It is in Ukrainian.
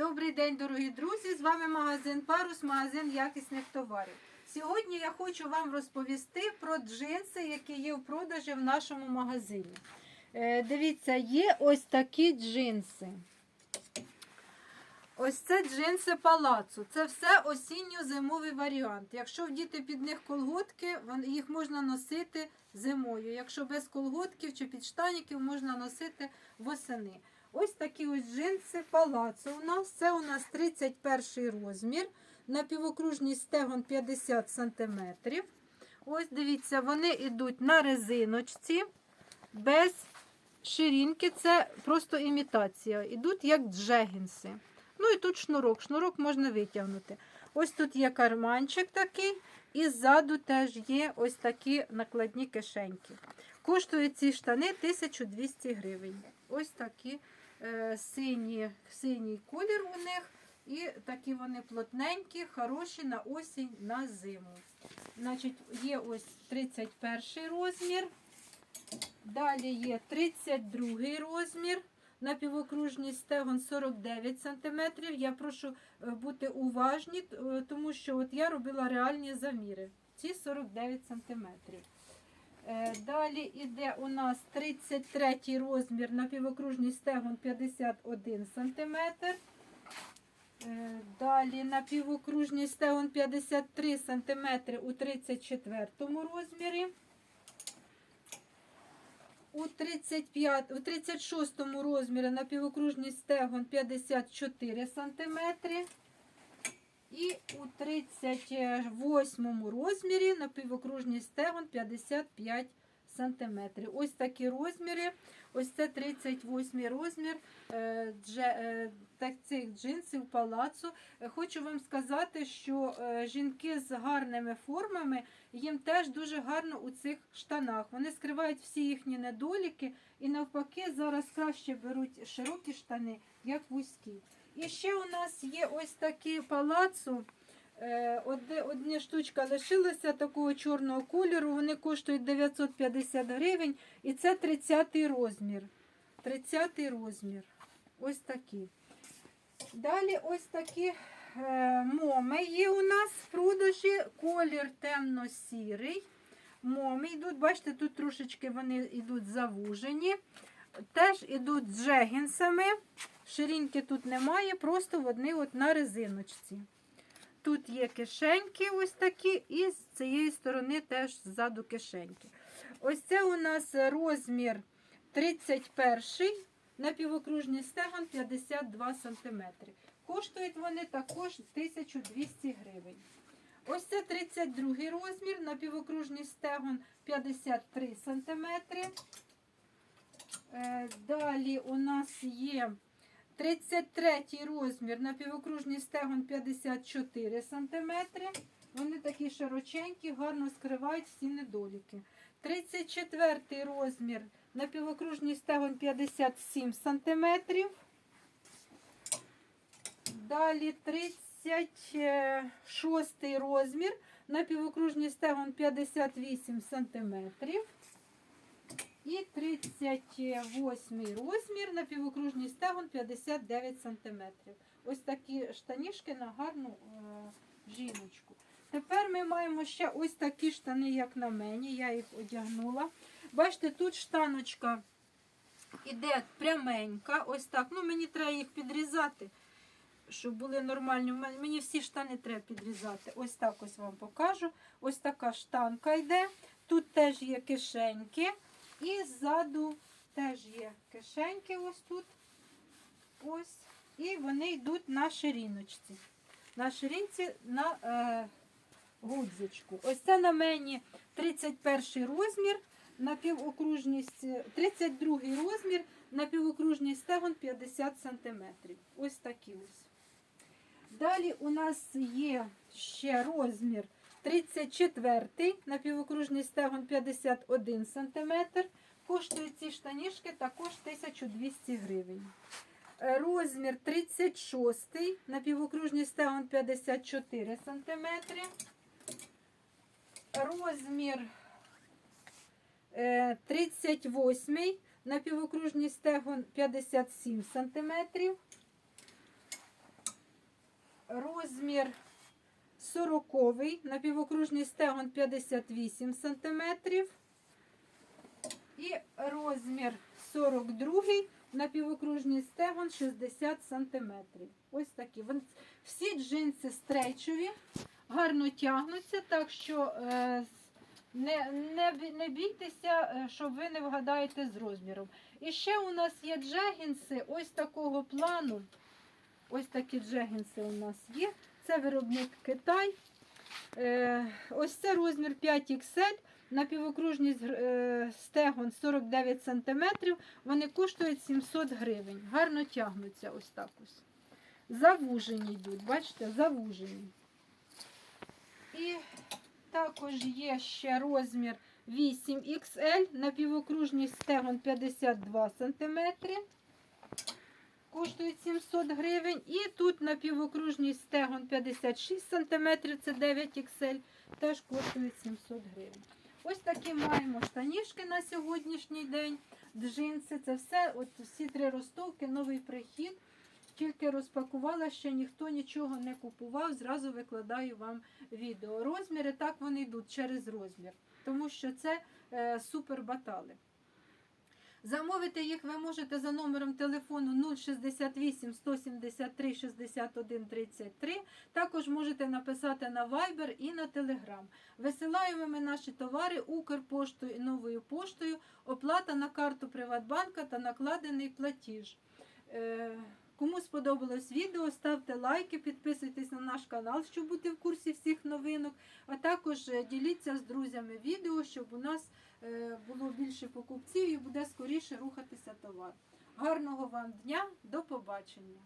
Добрий день, дорогі друзі! З вами магазин Парус, магазин якісних товарів. Сьогодні я хочу вам розповісти про джинси, які є в продажі в нашому магазині. Е, дивіться, є ось такі джинси. Ось це джинси палацу. Це все осінньо-зимовий варіант. Якщо вдіти під них колготки, їх можна носити зимою. Якщо без колготків чи підштанників, можна носити восени. Ось такі ось джинси палацу у нас. Це у нас 31 розмір. Напівокружний стегон 50 см. Ось дивіться, вони йдуть на резиночці без ширинки. Це просто імітація. Ідуть як джегінси. Ну і тут шнурок. Шнурок можна витягнути. Ось тут є карманчик такий, і ззаду теж є ось такі накладні кишеньки. Коштують ці штани 1200 гривень. Ось такі е, сині, синій колір у них. І такі вони плотненькі, хороші на осінь, на зиму. Значить, є ось 31 розмір. Далі є 32 розмір. Напівокружний стегон 49 см. Я прошу е, бути уважні, е, тому що от я робила реальні заміри. Ці 49 см. Е, Далі йде у нас 33 розмір, напівокружний стегон 51 см. Е, Далі напівокружний стегон 53 см у 34 розмірі. У 35, у 36 розмірі напівокружний стегон 54 см. І у 38 розмірі напівокружний стегон 55 см. Ось такі розміри. Ось це 38 розмір е, е, цих джинсів палацу. Е, Хочу вам сказати, що жінки з гарними формами їм теж дуже гарно у цих штанах. Вони скривають всі їхні недоліки і навпаки зараз краще беруть широкі штани, як вузькі. І ще у нас є ось такі палацу. Е, одна штучка лишилася такого чорного кольору. Вони коштують 950 гривень. І це 30-й розмір. 30-й розмір. Ось такі. Далі ось такі е, моми є у нас в продажі. Колір темно-сірий. Моми йдуть, бачите, тут трошечки вони йдуть завужені. Теж йдуть з джегінсами. Ширинки тут немає, просто вони от на резиночці. Тут є кишеньки ось такі, і з цієї сторони теж ззаду кишеньки. Ось це у нас розмір 31 напівокружний стегон 52 см. Коштують вони також 1200 гривень. Ось це 32 розмір, напівокружний стегон 53 см. Е, Далі у нас є 33 розмір, напівокружний стегон 54 см. Вони такі широченькі, гарно скривають всі недоліки. 34 розмір, напівокружний стегон 57 см. Далі 36 розмір, напівокружний стегон 58 см. І 38 розмір, напівокружний стегон 59 см. Ось такі штанішки на гарну е, жіночку. Тепер ми маємо ще ось такі штани, як на мені. Я їх одягнула. Бачите, тут штаночка іде пряменька. Ось так. Ну, мені треба їх підрізати, щоб були нормальні. Мені всі штани треба підрізати. Ось так ось вам покажу. Ось така штанка йде. Тут теж є кишеньки. І ззаду теж є кишеньки ось тут. Ось. І вони йдуть на шириночці. На ширинці на е, гудзичку. Ось це на мені 31 розмір, напівокружність, 32 розмір, напівокружний стегон 50 см. Ось такі ось. Далі у нас є ще розмір 34 напівокружний стегон 51 см. Коштують ці штанішки також 1200 гривень. Е, Розмір 36 напівокружний стегон 54 см. Розмір е, 38 напівокружний стегон 57 см. розмір 40 напівокружний стегон 58 см. І розмір 42 напівокружний стегон 60 см. Ось такі. Всі джинси стрейчові, гарно тягнуться, так що е, не, не, не бійтеся, е, що ви не вгадаєте з розміром. І ще у нас є джегінси ось такого плану. Ось такі джегінси у нас є. Це виробник Китай. Е, ось це розмір 5XL. Напівокружність е, стегон 49 см. Вони коштують 700 гривень. Гарно тягнуться ось так ось. Завужені йдуть, бачите, завужені. І також є ще розмір 8XL, напівокружність стегон 52 см. Коштують 700 гривень. І тут напівокружність стегон 56 см, це 9XL, теж коштують 700 гривень. Ось такі маємо штанішки на сьогоднішній день. Джинси, це все, от всі три ростовки, новий прихід. Тільки розпакувала, ще ніхто нічого не купував. Зразу викладаю вам відео. Розміри так вони йдуть через розмір, тому що це е, супер батали. Замовити їх ви можете за номером телефону 068 173 61 33. Також можете написати на Viber і на Telegram. Висилаємо ми наші товари Укрпоштою і новою поштою. Оплата на карту Приватбанка та накладений платіж. Е, Кому сподобалось відео, ставте лайки, підписуйтесь на наш канал, щоб бути в курсі всіх новинок. А також е, діліться з друзями відео, щоб у нас було більше покупців і буде скоріше рухатися товар. Гарного вам дня, до побачення!